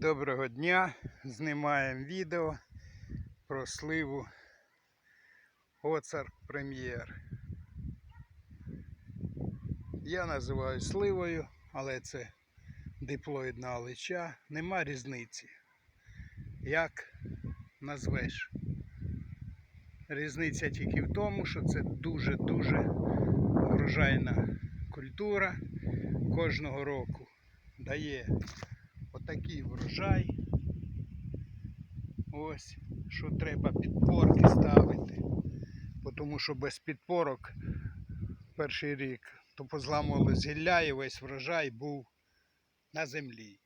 Доброго дня! Знімаємо відео про сливу Оцар Прем'єр. Я називаю сливою, але це диплоїдна алича. Нема різниці. Як назвеш? Різниця тільки в тому, що це дуже-дуже врожайна культура кожного року дає отакий врожай. Ось, що треба підпорки ставити. Тому що без підпорок перший рік то позламувалось гілля і весь врожай був на землі.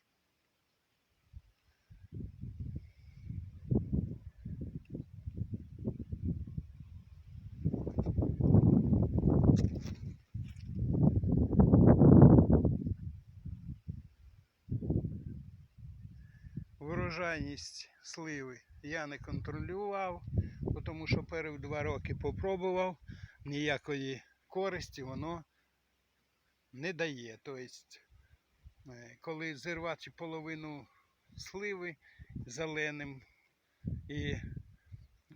Врожайність сливи я не контролював, тому що перші два роки попробував, ніякої користі воно не дає. Тобто, е, коли зірвати половину сливи зеленим і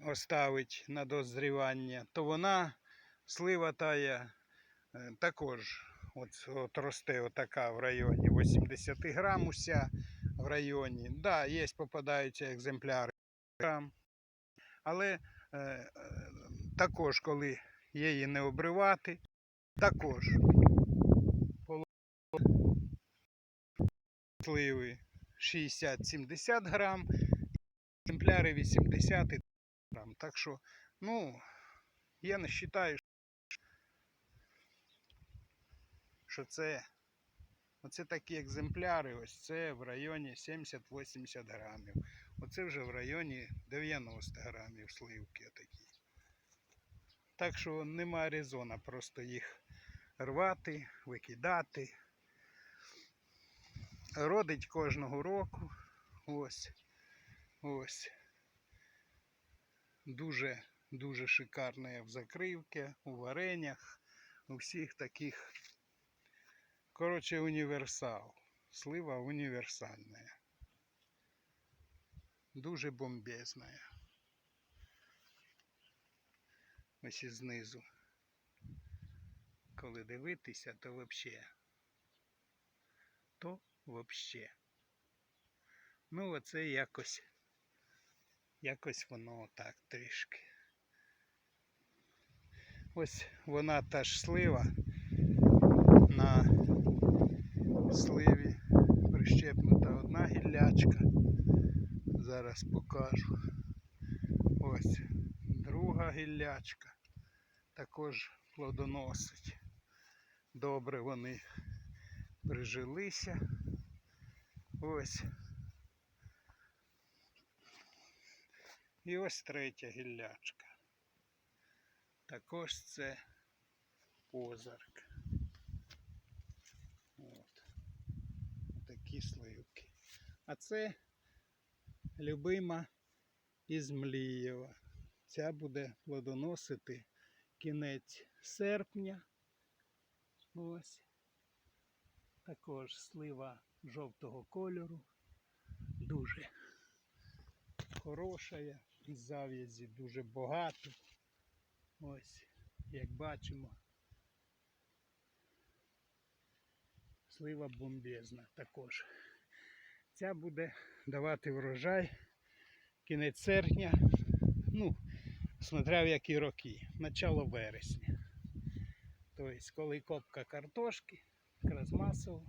оставить на дозрівання, то вона слива тая е, також от, от росте отака в районі 80 грам уся в районі. Да, є попадаються екземпляри. Але е, е, також, коли її не обривати, також сливи 60-70 грам, екземпляри 80 грам. Так що, ну, я не вважаю, що це Оце такі екземпляри, ось це в районі 70-80 грамів. Оце вже в районі 90 грамів сливки отакі. Так що немає резона просто їх рвати, викидати. Родить кожного року. Ось. Ось. Дуже дуже шикарне в закривці, у вареннях, у всіх таких. Короче, універсал. Слива універсальная. Дуже бомбезна. Ось і знизу. Коли дивитися, то вообще. То вообще. Ну, оце якось. Якось воно так трішки. Ось вона та ж слива на Зараз покажу. Ось друга гіллячка. Також плодоносить. Добре вони прижилися. Ось. І ось третя гіллячка. Також це позарк. От. Такі сливки. А це любима із Млієва. Ця буде плодоносити кінець серпня. Ось. Також слива жовтого кольору. Дуже хороша. Із зав'язі дуже багато. Ось, як бачимо. Слива бомбезна також. Ця буде давати врожай кінець серпня, ну, смотря в які роки, начало вересня. Тобто, коли копка картошки, якраз масово,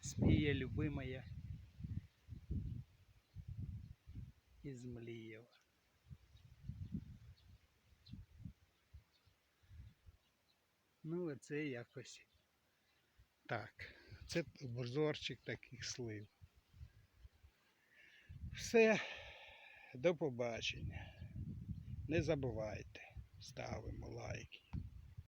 спіє любимая із Млієва. Ну, оце якось так. Це обзорчик таких слив. Все, до побачення. Не забувайте, ставимо лайки.